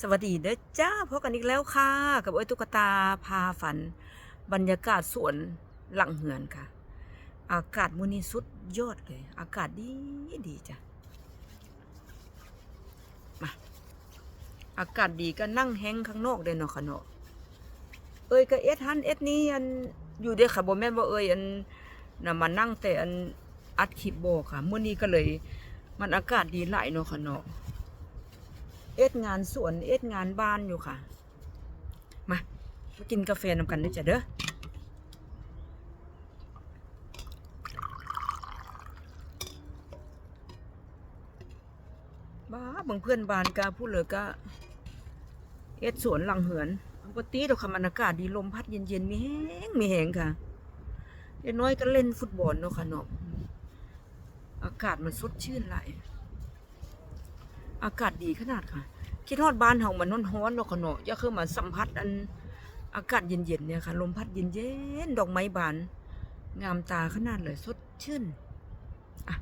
สวัสดีเด้อจ้าพบกันอีกแล้วค่ะ กับเอ้ยตุ๊กตาพาฝัน บรรยากาศสวนหลังเหือนค่ะ อากาศมื้อนี้สุดยอดเลย อากาศดีดีจ้ะมาอากาศดีก็นั่งแห้งข้างนอกเด้เนาะค่ะเนาะเอ้ยก็เอ็ดฮันเอ็ดนี้อันอยู่เด้อค่ะบ่แม่นว่าเอ้ยอันน่ะมานั่งแต่อันอัดคลิปบ่ค่ะมื้อนี้ก็เลย มันอากาศดีหลายเนาะค่ะเนาะ เอ็ดงานสวนเอ็ดงานบ้านอยู่ค่ะ มามากินกาแฟนำกันด้วยจ้ะเด้อบ้าบิ่งเพื่อนบ้านกาพูดเลยก็ เอ็ดสวนหลังเหือนปกติดอกคำอากาศดีลมพัดเย็นๆมีแห้งมีแห้งค่ะเด็กน้อยก็เล่นฟุตบอลเนาะค่ะเนาะอากาศมันสดชื่นไหลาย อากาศดีขนาดค่ะ คิดฮอดบ้านเฮามันร้อนๆเนาะค่ะเนาะอย่าคือมาสัมผัสอันอากาศเย็นๆเนี่ยค่ะ ลมพัดเย็นๆดอกไม้บาน งามตาขนาดเลยสดชื่นอะ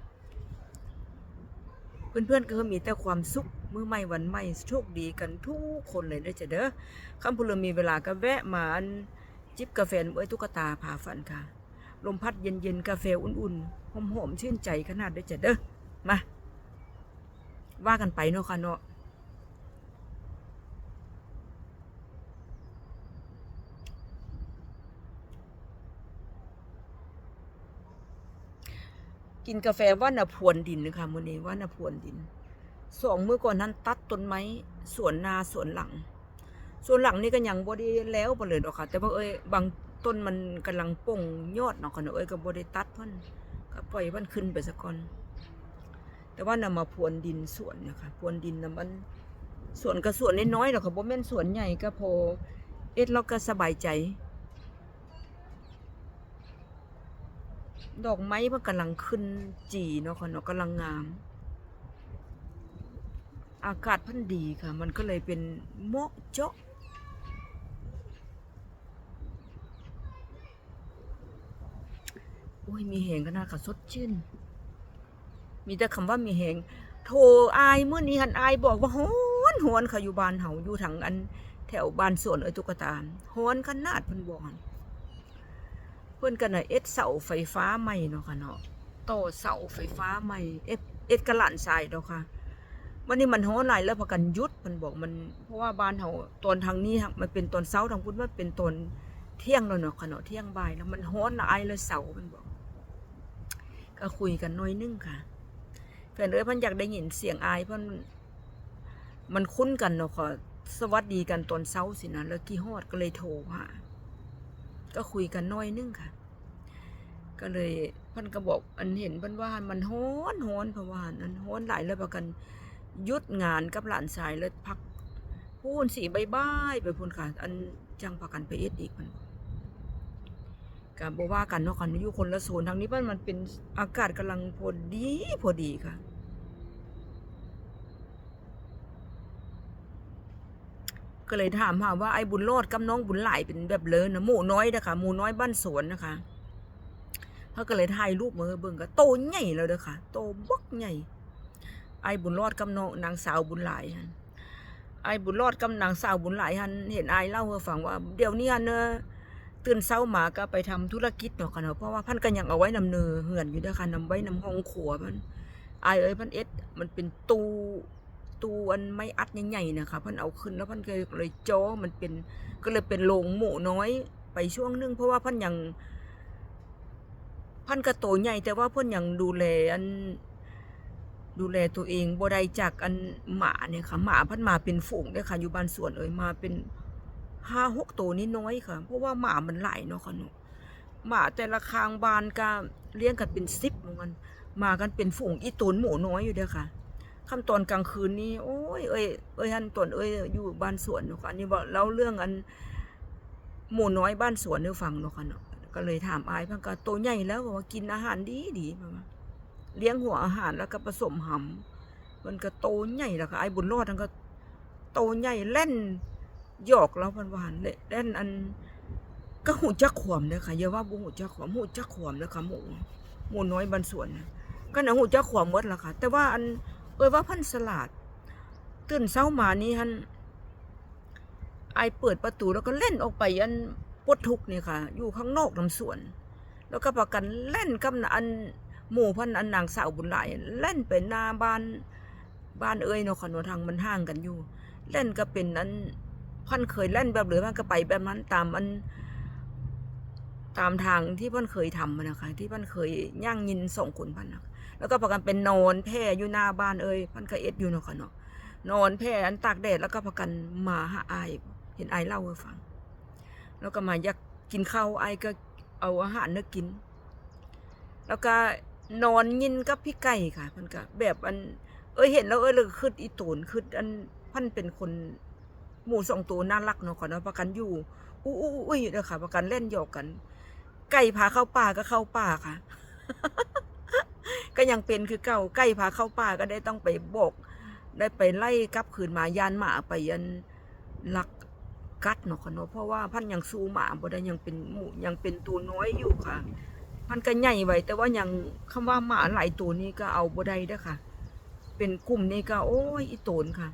เพื่อนๆก็มีแต่ความสุขมื้อใหม่วันใหม่โชคดีกันทุกคนเลยเด้อจ้ะเด้อคำพูดมีเวลาก็แวะมาอันจิบกาแฟเอ้ยตุ๊กตาพาฝันค่ะ ลมพัดเย็นๆกาแฟอุ่นๆหอมๆชื่นใจขนาดเด้อจ้ะเด้อมา ว่ากันไปเนาะค่ะเนาะกินกาแฟว่านะพวนดินนะคะมื้อนี้ว่านะพวนดินสองมื้อก่อนนั้นตัดต้นไม้สวนนาสวนหลังสวนหลังนี่ก็ยังบ่ได้แล้วบ่เลยดอกค่ะ แต่ว่าเอ้ยบางต้นมันกำลังป่งยอดเนาะค่ะเนาะเอ้ยก็บ่ได้ตัดเพิ่นก็ปล่อยมันขึ้นไปซะก่อน แต่ว่านำมาพรวนดินสวนนะคะพรวนดินนะมันสวนก็สวนน้อยๆหรอกค่ะบ่แม่นสวนใหญ่ก็พอเอ็ดเราก็สบายใจ ดอกไม้มันกำลังขึ้นจีเนาะค่ะเนาะกำลังงาม อากาศพันดีค่ะ มันก็เลยเป็นเมาะเจาะโอ้ยมีแหงก็น่าค่ะสดชื่น มีแต่คำว่ามีแหงโทรอายเมื่อนี้หันอายบอกว่าฮอนฮอนค่ะอยู่บ้านเฮาอยู่ทางอันแถวบ้านสวนเอ้ยตุ๊กตาฮอนขนาดเพิ่นบอกหั่นเพิ่นก็น่ะเอ็ดเสาไฟฟ้าใหม่เนาะค่ะเนาะต่อเสาไฟฟ้าใหม่เอ็ดเอ็ดกระหลานทรายเนาะค่ะวันนี้มันฮ้อนหลายแล้วพากันยุดมันบอกมัน เพราะว่าบ้านเฮาตอนทางนี้มันเป็นตอนเช้าทางพุทธมันเป็นตอนเที่ยงแล้วเนาะค่ะเนาะเที่ยงบ่ายแล้วมันฮ้อนหลายเลยเสามันบอกก็คุยกันหน้อยนึงค่ะ แฟนเอ้ยเพันอยากได้ยินเสียงอายเพันมันคุ้นกันเนาะค่ะสวัสดีกันตอนเช้าสินะแล้วกี่ฮอดก็เลยโทรหาก็คุยกันน้อยนึงค่ะ ก็เลยเพันก็บอกอันเห็นเพันว่ามันฮ้อนฮ้อนเพราะว่านั้นฮ้อนหลายแล้วประกันยุดงานกับหลานชายแล้วพักพูนสีใบใบไปพูนค่ะ อันจังประกันไปเอ็ดอีกมัน กก็บว่ากันเนาะกันอยู่คนละโซนทางนี้มันมันเป็นอากาศกำลังพอดีพอดีค่ะ ก็เลยถามหาว่าไอ้บุญรอดกับน้องบุญหลายเป็นแบบเลยนะหมูน้อยนะคะหมูน้อยบ้านสวนนะคะเขาก็เลยถ่ายรูปมาให้เบิ่งก็โตใหญ่แล้วเด้อค่ะ โตบักใหญ่ ไอ้บุญรอดกับน้องนางสาวบุญหลายฮันไอ้บุญรอดกับนางสาวบุญหลายฮันเห็นไอ้เล่าให้ฟังว่า เดี๋ยวนี้ฮันเนอะ ตื่นเช้ามาก็ไปทำธุรกิจเนาะค่ะเนาะเพราะว่าพันกันยังเอาไว้นำเนือเหือนอยู่ด้อค่ะนำไว้นำห้องครัวมันไอเอ้ยพันเอ็ดมันเป็นตู้ตู้อันไม่อัดใหญ่ๆนะคะพันเอาขึ้นแล้วพันก็เลยจ้อมันเป็นก็เลยเป็นโรงหมูน้อยไปช่วงนึงเพราะว่าพันยังพันกระโตใหญ่แต่ว่าเพิ่นยังดูแลอันดูแลตัวเองบ่ได้จากอันหมาเนี่ยค่ะหมาพันมาเป็นฝูงเด้อค่ะอยู่บ้านสวนเอ่ยมาเป็น ห้าหกตัวนี่น้อยค่ะ เพราะว่าหมามันหลายเนาะค่ะเนาะหมาแต่ละคางบานก็เลี้ยงกันเป็นสิบเหมือนกันมากันเป็นฝูงอีตูนหมูน้อยอยู่เด้อค่ะคำตอนกลางคืนนี่โอ้ยเอ้ยเอ้ยฮันตอนเอ้ยอยู่บ้านสวนเนาะค่ะนนี้บอกเล่าเรื่องอันหมูน้อยบ้านสวนให้ฟังเนาะค่ะเนาะก็เลยถามอายพิ่นก็โตใหญ่แล้วบอกว่ากินอาหารดีดีประมาณเลี้ยงหัวอาหารแล้วก็ผสมหำมันก็โตใหญ่แล้วค่ะไอ้บุญรอดทั้งก็โตใหญ่เล่น หยอกแล้วพันวาหันเล่นอันก็หูจักขวมเลยค่ะอย่าว่าบุหูจักขวมหูจักขวมเลยค่ะหมูหมูน้อยบานสวนนะก็หนะหูจักขวมหมดละค่ะ แต่ว่าอันเอ้ยว่าพันสลัดตื่นเช้ามานี่ฮันไอเปิดประตูแล้วก็เล่นออกไปอันปลดทุกข์นี่ค่ะ อยู่ข้างนอกน้ำสวน แล้วก็ประกันเล่นกับอันหมู่พันอันนางสาวบุญหลายเล่นไปหน้าบ้านบ้านเอ้ยเนาะค่ะนทางมันห่างกันอยู่ เล่นก็เป็นอัน พันเคยเล่นแบบเหลือมันก็ไปแบบนั้นตามอัน ตามทางที่พันเคยทำมานะคะ ที่พันเคยย่างยินส่งคนพันนะแล้วก็ประกันเป็นนอนแพร่อยู่หน้าบ้านเอ้ยพันก็เอ็ดอยู่เนาะค่ะเนาะนอนแพร่อันตากแดดแล้วก็ประกันมาหาไอเห็นไอเล่าให้ฟัง แล้วก็มาอยากกินข้าวไอก็เอาอาหารเนื้อกิน แล้วก็นอนยินกับพี่ไก่ค่ะพันก็แบบอัน เอ้ยเห็นแล้วเอ้ยเลยคืดอีตูนคืดอันพันเป็นคน หมูสองตัวน่ารักเนาะก่อนเนาะประกันอยู่อู้อู้อู้อุ้ยเด้อค่ะ ประกันเล่นหยอกกัน ไก่พาเข้าป่าก็เข้าป่าค่ะ ก็ยังเป็นคือเก่าไก่พาเข้าป่าก็ได้ต้องไปบอกได้ไปไล่กลับคืนมายานหมาไปยันลักกัดเนาะค่ะเนาะเพราะว่าพันยังสู้หมาบ่ได้ยังเป็นหมูยังเป็นตัวน้อยอยู่ค่ะ พันก็ใหญ่ไว้แต่ว่ายังคำว่าหมาหลายตัวนี้ก็เอาบ่ได้เด้อค่ะ เป็นกลุ่มนี้ก็โอ้ยอีโตนค่ะ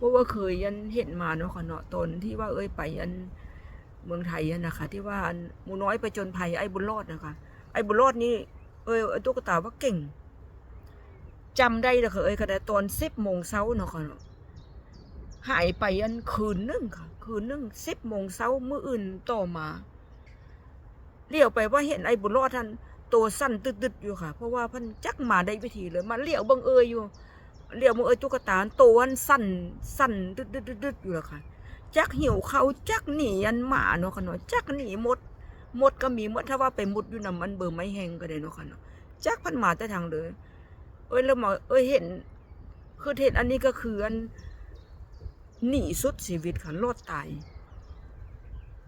เพราะว่าเคยยันเห็นมาเนาะค่ะเนาะตอนที่ว่าเอ้ยไปยันเมืองไทยอะนะคะ ที่ว่าหมูน้อยไปจนภัยไอ้บุญรอดนะคะไอ้บุญรอดนี่เอ้ยตุ๊กตาว่าเก่งจำได้เลยค่ะเอ้ยขณะตอนสิบโมงเช้าเนาะค่ะเนาะหายไปอันคืนนึงค่ะ คืนนึงสิบโมงเช้ามื้ออื่นต่อมาเลี้ยวไปว่าเห็นไอ้บุญรอดท่านตัวสั้นตึดๆอยู่ค่ะ เพราะว่าพันจักมาได้วิธีเลยมาเลี้ยวบังเอยอยู่ เรียกมึงเอ้ยตุ๊กตาตัวอันสั่นสั่นดึดดึดดึดอยู่ล้ค่ะจักหิวเขาจักหนีอันหมาเนาะค่ะเนาะจักหนีมดมดก็มีมดถ้าว่าไปมุดอยู่นํมันเบอร์ไม้แห้งก็ได้เนาะค่ะเนาะจักพันหมาแต่ทางเลยเอ้ยแล้วหมาเอ้ยเห็น คือเห็นอันนี้ก็คืออันหนีสุดชีวิตค่ะรอดตาย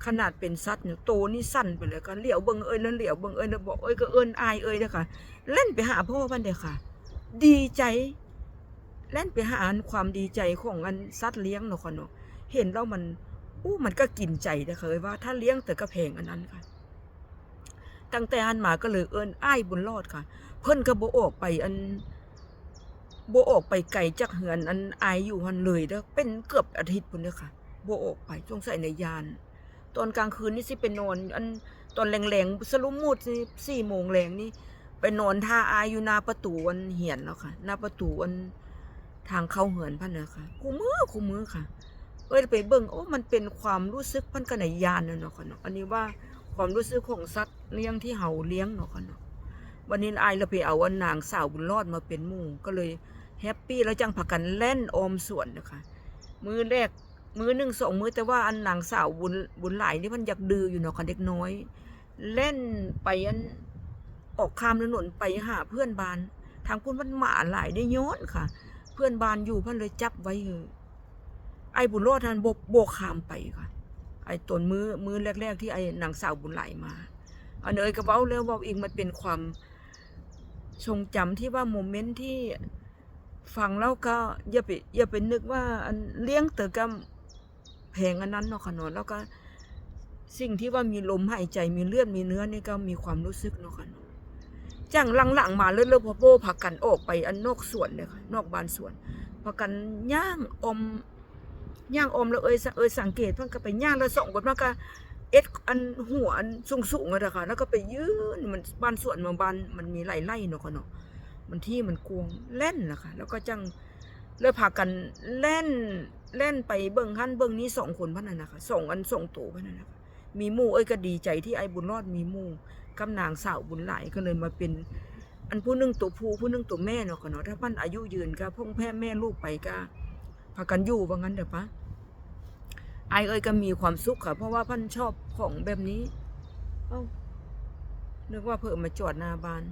ขนาดเป็นสัตว์เนี่ยโตนี่สั้นไปเลยก็เหลียวเบิ่งเอ้ยแล้วเหลียวเบิ่งเอ้ยแล้วบอกเอ้ยก็เอินอายเอ้ยเด้อค่ะเล่นไปหาพ่อมันเด้อค่ะ ดีใจ เล่นไปหาอันความดีใจของอันสัตว์เลี้ยงเนาะค่ะเนาะเห็นแล้วมันอู้มันก็กินใจนะเคยว่าถ้าเลี้ยงแต่ก็แพงอันนั้นค่ะ ตั้งแต่อันมาก็เลยเอิ้นอ้ายบุญรอดค่ะ เพิ่นก็บ่ออกไปอันโบออกไปไกลจากเหือนอันอายอยู่หันเลยเด้อเป็นเกือบอาทิตย์พุ่นเด้อค่ะโบออกไปสงใสัยในยาน ตอนกลางคืนนี่สิไปนอน อันตอนแรงๆสลุมมุดสิสี่โมงแรงนี่ไปนอนท่าอายอยู่หน้าประตูอันเหียนแล้วค่ะ หน้าประตูอัน ทางเข้าเหือนพันเนอะค่ะคู่มือคู่มือค่ะ เอ้ยไปเบิ่งโอ้มันเป็นความรู้สึกพันกันในยานน่ะเนาะค่ะเนาะอันนี้ว่าความรู้สึกของสัตว์เลี้ยงที่เฮาเลี้ยงเนาะค่ะเนาะวันนี้ไอเราไปเอาวันนางสาวบุญรอดมาเป็นหมู่ก็เลยแฮปปี้แล้วจังพากันเล่นออมส่วนนะคะ มือแรกมือหนึ่งสองมือแต่ว่าอันนางสาวบุญบุญหลายนี่มันอยากดื้ออยู่เนาะค่ะเด็กน้อย เล่นไปอันออกข้ามถนนไปหาเพื่อนบ้าน ทางคุณมันหมาหลายได้ย้อนค่ะ เพื่อนบ้านอยู่เพื่อนเลยจับไว้เออไอ้บุญรอดทันโบกโบกขามไปค่ะ ไอ้ตนมือมือแรก ๆ ที่ไอ้นางสาวบุญไหลมาอันเอยกระเบ้าแล้วเว่าอีกมันเป็นความทรงจำที่ว่าโมเมนต์ที่ฟังแล้วก็อย่าไปอย่าไปนึกว่าอันเลี้ยงเตอกำแพงอันนั้นเนาะค่ะเนาะแล้วก็สิ่งที่ว่ามีลมหายใจมีเลือดมีเนื้อนี่ก็มีความรู้สึกเนาะค่ะเนาะ จังหลังๆมาเลื่อนๆพอโป้ผักกันออกไปอันนอกสวนเลยค่ะนอกบ้านสวนผักกันย่างอมย่างอมแล้วเอ้ยเอ้ยสังเกตเพิ่นก็ไปย่างแล้วส่องบนมันก็เอ็ดอันหัวอันสูงๆอะนะคะแล้วก็ไปยืนมันบ้านสวนมันบ้านมันมีไร่ไร่เนาะค่ะเนาะมันที่มันกวงเล่นนะคะแล้วก็จังเลยพากันเล่นเล่นไปเบิ่งหันเบิ่งนี้สองคนพันนั่นนะคะสองอันสองตัวพันนั่นนะคะมีมู่เอ้ยก็ดีใจที่ไอ้บุญรอดมีมู่ กำนางสาวบุญหลายก็เลยมาเป็นอันผู้นึงตัวผู้ผู้นึงตัวแม่เนาะค่ะเนาะถ้าพันอายุยืนก็พ่องแพ่แม่ลูกไปก็พากันอยู่ว่างั้นเด้อปะไอเอ้ยก็มีความสุขค่ะ เพราะว่าพันชอบของแบบนี้ เอ้านึกว่าเพิ่มมาจอดหน้าบ้าน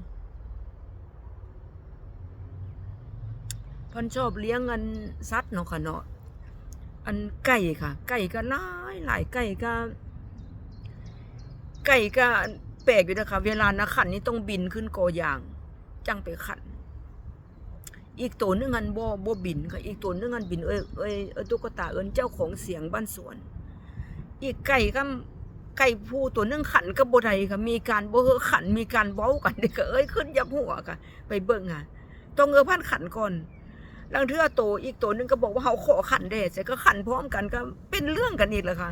พันชอบเลี้ยงอันสัตว์เนาะค่ะเนาะอันไก่ค่ะ ไก่ก็หลายหลายไก่ก็ไก่ก็ ปลกอยู่นะคะ เวลานะขันนี่ต้องบินขึ้นกอยาง จังไปขัน อีกตัวนึงอันบ่บ่บินค่ะ อีกตัวนึงอันบินเอ้ยเอ้ยเอ้ยตุ๊กตาเอิ้นเจ้าของเสียงบ้านสวน อีกไก่ก็ไก่ผู้ตัวนึงขันก็บ่ได้ค่ะ มีการบ่เฮอขัน มีการเว้ากันเด็กก็เอ้ยขึ้นยับหัวค่ะ ไปเบิ่งอะต้องเออพันขันก่อนลังเทื่อโตอีกตัวหนึงก็บอกว่าเฮาขอขันเด้เสร็จก็ขันพร้อมกันก็เป็นเรื่องกันอีกแล้วค่ะ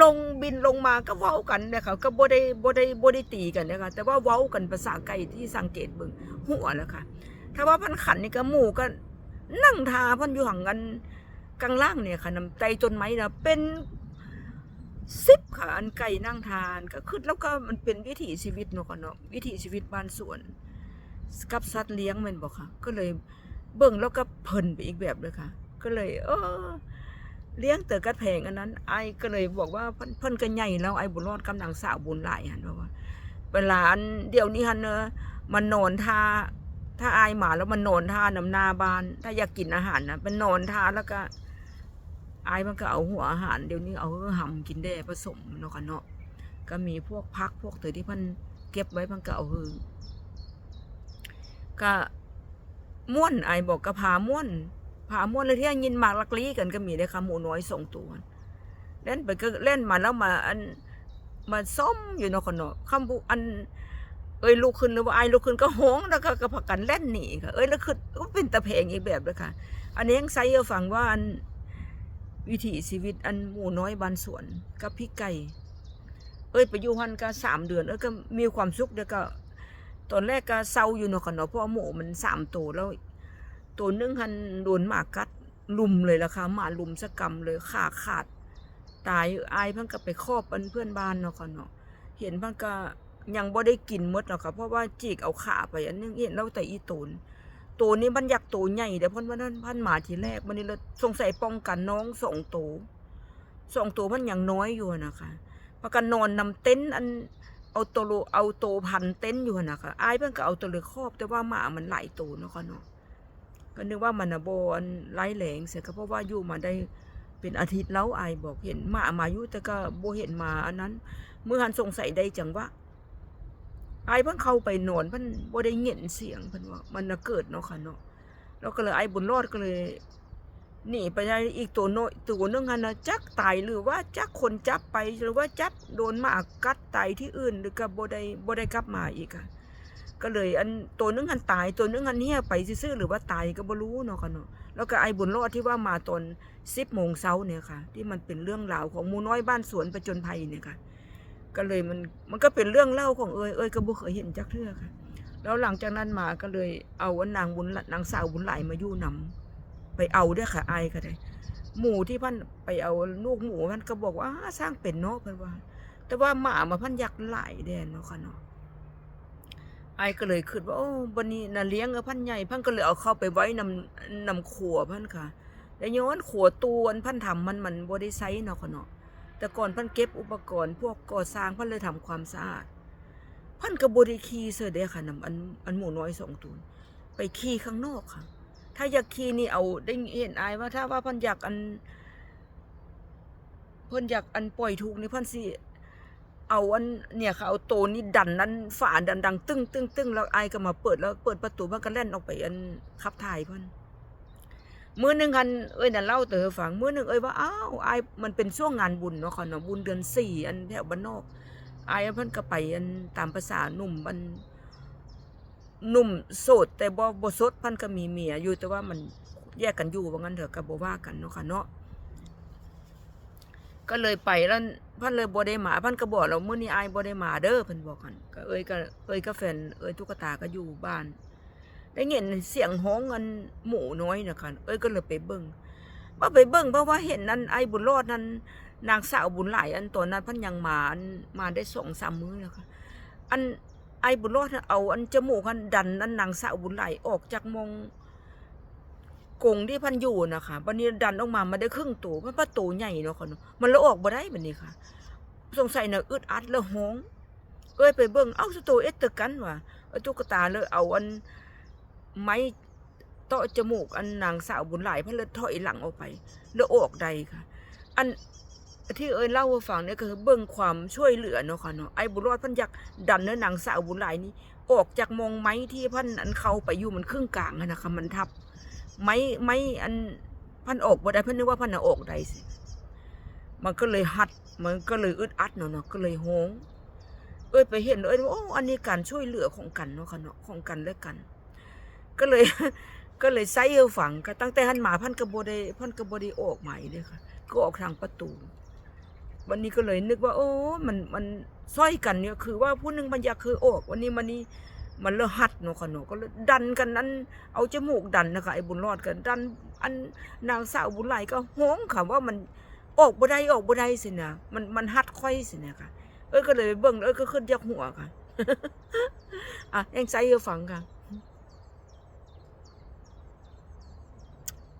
ลงบินลงมาก็เว้ากันนี่ยค่ะก็บ่ได้บ่ได้บ่ได้ตีกันนะคะแต่ว่าเว้ากันภาษาไก่ที่สังเกตเบิ่งหัวแล้วค่ะถ้าว่าพันขันนี่ก็หมู่ก็นั่งทาพันอยู่ห่างกันกลางล่างเนี่ยค่ะนำใจจนไหมนะเป็นสิบค่ะอันไก่นั่งทานก็คือแล้วก็มันเป็นวิถีชีวิตเนาะค่ะเนาะวิถีชีวิตบ้านสวน กับสัตว์เลี้ยงมันบอกค่ะ ก็เลยเบิ่งแล้วก็เพลินไปอีกแบบเลยค่ะ ก็เลย เออ เลี้ยงเต๋อกระแพงอันนั้น ไอ้ก็เลยบอกว่าเพิ่นพิ่นก็ใหญ่แล้วไอ้บุญรอดกำลังสาวบุญหลายหันว่าว่าเวลาอันเดี๋ยวนี้หันเนอะมันนอนท่าถ้าอายหมาแล้วมันนอนท่าน้ำนาบาน ถ้าอยากกินอาหารนะมันนอนท่าแล้วก็อายมันก็เอาหัวอาหาร เดี๋ยวนี้เอาหำกินได้ผสมเนาะค่ะเนาะก็มีพวกพักพวกเต๋อที่เพันเก็บไว้มันก็เอาหือก็ม่วนไอบอกกระพาม่วน ผามวนเลยที่ยินหมากลักลี้กันก็มีเลยค่ะหมูน้อยส่งตัวเล่นไปก็เล่นมาแล้วมาอันมาซ้อมอยู่นอกคนเนาะคำพูอัน เอ้ยลูกขึ้นหรือว่าไอ้ลูกขึ้นก็หงแล้วก็กระพักกันเล่นหนีค่ะเอ้ยแล้วขึ้นก็เป็นตะเพงอีกแบบเลยค่ะ อันนี้ยังไซเออฟังว่าอันวิถีชีวิตอันหมูน้อยบานสวนกับพี่ไก่เอ้ยไปอยู่ฮันก็สามเดือนเอ้ยก็มีความสุขเดี๋ยวก็ตอนแรกก็เศร้าอยู่เนาะค่ะเนาะเพราะหมูมันสามตัวแล้ว ตัวหนึ่งหันโดนหมากัดลุมเลยล่ะค่ะหมาลุมสกรรมเลยขาขาด ตายอายเพิ่นก็ไปครอบอันเพื่อนบ้านเนาะค่ะเนาะเห็นเพิ่นก็ยังบ่ได้กินมดหรอกค่ะเพราะว่าจีกเอาขาไปอันนึงเห็นแล้วแต่อีตูนตัวนี้มันอยากตัวใหญ่เดี๋ยวเพิ่นว่านั่นพันหมาทีแรกมันนี่เลยสงสัยป้องกันน้องสองตัวสองตัวมันยังน้อยอยู่นะคะประกันนอนนำเต็นท์อันเอาตัวเอาตัวพันเต็นท์อยู่นะคะอายเพิ่นก็เอาตัวเลยครอบแต่ว่าหมามันหลายตัวเนาะค่ะเนาะ ก็นึกว่ามันบอนไร้แหลงเสียก็เพราะว่าอยู่มาได้เป็นอาทิตย์แล้วไอบอกเห็นหมามาอยู่แต่ก็บ่เห็นหมาอันนั้น เมื่อหันสงสัยได้จังว่าไอเพิ่งเข้าไปนอนเพิ่นบ่ได้เห็นเสียงเพิ่นว่ามันน่ะเกิดเนาะค่ะเนาะแล้วก็เลยไอ้บุญรอดก็เลยหนีไปได้อีกตัวน้อยตัวนึงหันนะจักตายหรือว่าจักคนจับไปหรือว่าจับโดนหมากัดตายที่อื่นหรือก็บ่ได้บ่ได้กลับมาอีกค่ะ ก็เลยอันตัวนึงอันตายตัวนึงอันเนี้ยไปซื่อหรือว่าตายก็บ่รู้เนาะค่ะเนาะแล้วก็ไอ้บุญรอดที่ว่ามาตอนสิบโมงเช้าเนี่ยค่ะ ที่มันเป็นเรื่องราวของมูน้อยบ้านสวนประจนภัยเนี่ยค่ะ ก็เลยมันมันก็เป็นเรื่องเล่าของเอ้ยเอ้ยก็บ่เคยเห็นจักเทื่อค่ะ แล้วหลังจากนั้นมาก็เลยเอาว่านางบุญนางสาวบุญไหลมายู่นำไปเอาด้อค่ะไอายก็ได้หมูที่พันไปเอาลูกหมูมันก็บอกว่าสร้างเป็นเนาะเพิ่นว่า แต่ว่าหมามาพันอยากหลายแดนเนาะค่ะเนาะ ไอ้ก็เลยคิดว่าโอ้บันนี้น่ะเลี้ยงกับพันใหญ่พันก็เลยเอาเข้าไปไว้นำนำขัวพันค่ะแล้ย้อนขัวตูอันพันทำมันมันบ่ได้ไซเนาะค่ะเนาะแต่ก่อนพันเก็บอุปกรณ์พวกก่อสร้างพันเลยทำความสะอาดพันก็บ่ได้ขี่เสเด้ค่ะนำอันอันหมูน้อยสองตัวไปขี่ข้างนอกค่ะ ถ้าอยากขี่นี่เอาได้เห็นอายว่าถ้าว่าพันอยากอันพิ่นอยากอันปล่อยทุกข์นี่พันสิ เอาอันเนี่ยค่ะเอาโตนี่ดันนั้นฝาดันดังตึ้งตึ้งตึ้งแล้วไอายก็มาเปิดแล้วเปิดประตูมันก็แล่นออกไปอันขับถ่ายเพิ่นมือหนึ่งคันเอ้ยนั่นเล่าเต๋อฟังมือหนึ่งเอ้ยว่าอ้าวไอายมันเป็นช่วงงานบุญเนาะค่ะเนาะบุญเดือนสี่อันแถวบ้านนอกไอายเพิ่นก็ไปอันตามภาษาหนุ่มมันหนุ่มโสดแต่บ่บ่โสดพิ่นก็มีเมียอยู่แต่ว่ามันแยกกันอยู่ว่างั้นเถอะก็บ่ว่ากันเนาะค่ะเนาะ ก็เลยไปแล้วพันเลยบ่ได้มาพันก็บอกเราเมื้อนี้อายบ่ได้มาเด้อเพิ่นบอกกันก็เอ้ยก็เอ้ยก็แฟนเอ้ยตุ๊กตาก็อยู่บ้าน ได้ยินเสียงฮ้องเงินหมูน้อยนะค่ะเอ้ยก็เลยไปเบิ่งว่าไปเบิ่งเพราะว่าเห็นนั้นไอ้บุญรอดนั้นนางสาวบุญหลายอันตอนนั้นพันยังมาอันมาได้สองสามมื้อแล้วค่ะอันไอ้บุญรอดน่ะเอาอันจมูกอันดันอันนางสาวบุญหลายออกจากมอง กงที่พันอยู่นะคะบันนี้ดันออกมามาได้ครึ่งตัวมันประตูใหญ่เนาะค่ะเนาะมันละออกบ่ได้แบบนี้ค่ะ สงสัยเน่ะอึดอัดแล้วห้องเอ้ยไปเบิ่งเอ้าสโตเอสเตอร์กันว่ะเอตุ๊กตาเลยเอาอันไม้ตาะจมูกอันนางสาวบุญหลายเพิ่นเลยถอยหลังออกไปแล้วออกใดค่ะ อันที่เอ้ยเล่าให้ฟังเนี่ยก็คือเบิ่งความช่วยเหลือเนาะค่ะเนาะไอ้บุญรอดพันอยากดันเนื้อนางสาวบุญหลายนี้ออกจากมองไม้ที่พันอันเขาไปอยู่มันครึ่งกลางอะนะคะมันทับ ไม้ไม้อันพันอกบ่ได้เพันนึกว่าพันน่ะอกได้สิมันก็เลยหัด มันก็เลยอึดอัดเนาะเนาะก็เลยโหงเอ้ยไปเห็นเอ้ยโอ้อันนี้การช่วยเหลือของกันเนาะค่ะเนาะของกันและกัน ก็เลยก็เลยไซเออฝังก็ตั้งแต่หันหมาพันกระโบได้พันกระโบได้ออกใหม่เลยค่ะ ก็ออกทางประตู วันนี้ก็เลยนึกว่า โอ้ มันมันซ้อยกันเนี่ยคือว่าผู้หนึงมันอยากคือออก วันนี้มันนี่ มันเลอะหัดเนาะค่ะเนาะก็เลยดันกันนั้น เอาจมูกดันนะคะไอ้บุญรอดกันดันอันนางสาวบุญไหลก็ห้องค่ะว่ามันออกบ่ได้ออกบ่ได้สินะมันมันหัดค่อยสินะค่ะ เอ้ยก็เลยเบิ่งเอ้ยก็ขึ้นจากหัวค่ะอะยังใจเออฟังค่ะ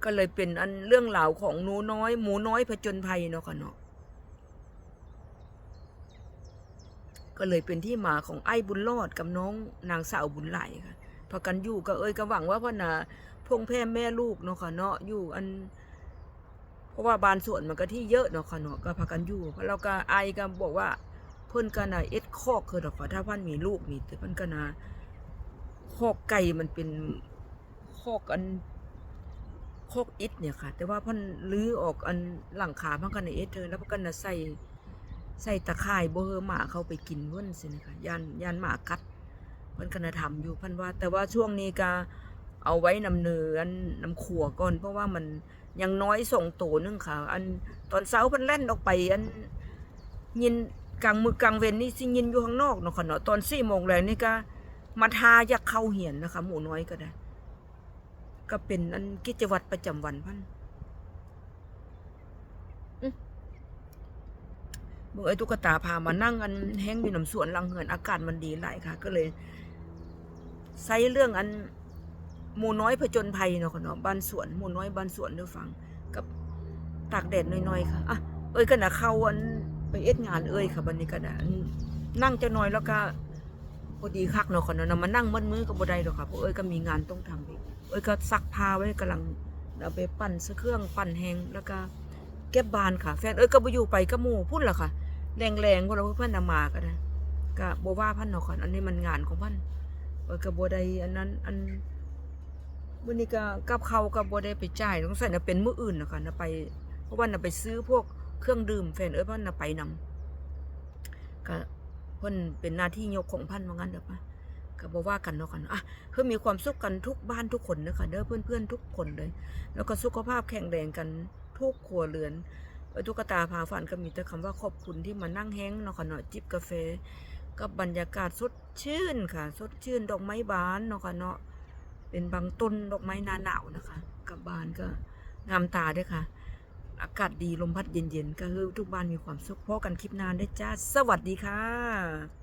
ก็เลยเป็นอันเรื่องราวของหนูน้อย หมูน้อยผจญภัยเนาะค่ะเนาะ ก็เลยเป็นที่มาของไอ้บุญรอดกับน้องนางสาวบุญไหลค่ะพากันอยู่ก็เอ้ยก็หวังว่าพ่อนาพงแพ่แม่ลูกเนาะค่ะเนาะอยู่อัน เพราะว่าบานส่วนมันก็ที่เยอะเนาะค่ะเนาะก็พากันอยู่เพราะเราก็ไอก็บอกว่าเพิ่นก็น่ะเอ็ดคอกคือดอกค่ะถ้าพันมีลูกนี่แต่พิ่นก็น่ะคอกไก่มันเป็นคอกอันคอกอิฐเนี่ยค่ะ แต่ว่าพิ่นลื้อออกอันหลังคามันก็น่ะเอ็ดเธอแล้วพิ่นก็น่ะใส่ ใส่ตะข่ายบ่ให้หมาเข้าไปกินเพิ่นสินะคะยานยานหมากัดเพิ่นก็น่ะทำอยู่พิ่นว่า แต่ว่าช่วงนี้ก็เอาไว้นำเนืออันนำขัวก่อน เพราะว่ามันยังน้อยส่งโตนึงค่ะ อันตอนเช้าเพิ่นแล่นออกไป อันยินกลางมือกลางเวนนี่สิยินอยู่ข้างนอกเนาะค่ะเนาะตอนสี่โมงแรงนี่ก็มาทายากเข้าเหียนนะคะ หมูน้อยก็ได้ ก็เป็นอันกิจวัตรประจำวันพันอื้อ เมื่อไอ้ตุ๊กตาพามานั่งอันแห้งอยู่น้ำสวนหลังเหือนอากาศมันดีหลายค่ะ ก็เลยใช้เรื่องอันหมูน้อยผจญภัยเนาะค่ะเนาะบ้านสวนหมูน้อยบ้านสวนเด้อฟัง กับตากแดดน้อยๆค่ะอะเอ้ยก็น่ะเข้าอันไปเอ็ดงานเอ้ยค่ะบัดนี้ก็น่ะนนั่งจะน้อยแล้วก็พอดีคักเนาะค่ะเนาะมานั่งมืดมือก็บ่ได้ดอกค่ะเพราะเอ้ยก็มีงานต้องทำอีกเอ้ยก็ซักผ้าไว้กำลังเอาไปปั่นเครื่องปั่นแหงแล้วก็เก็บบานค่ะ แฟนเอ้ยก็บ่อยู่ไปก็หมู่พุ่นล่ะค่ะ แรงๆพวกเราเพิ่อนเอามาก็ได้ก็บว่าพันเนาะค่ะอันนี้มันงานของพันเอ้ยก็บ่ได้อันนั้นอันมื้อนี้ก็กับเขาก็บ่ได้ไปจ่ายต้องใส่นะเป็นมืออื่นนะค่ะน่ะไป เพราะว่าน่ะไปซื้อพวกเครื่องดื่มแฟนเอ้ยพันน่ะไปนำก็เพิ่นเป็นหน้าที่ยกของพันว่างั้นเด้อปะก็บ่ว่ากันเนาะค่ะอะเพื่อมีความสุขกันทุกบ้านทุกคนเด้อค่ะเด้อเพื่อนๆทุกคนเลย แล้วก็สุขภาพแข็งแรงกันทุกครัวเรือน ตุ๊กตาพาฝันก็มีแต่คำว่าขอบคุณที่มานั่งแห้งเนาะค่ะเนาะจิบกาแฟกับบรรยากาศสดชื่นค่ะ สดชื่นดอกไม้บานเนาะค่ะเนาะเป็นบางต้นดอกไม้หนาหนาวนะคะกับบานก็งามตาด้วยค่ะ อากาศดีลมพัดเย็นๆ ก็คือทุกบ้านมีความสุขพอกันคลิปนานได้จ้า สวัสดีค่ะ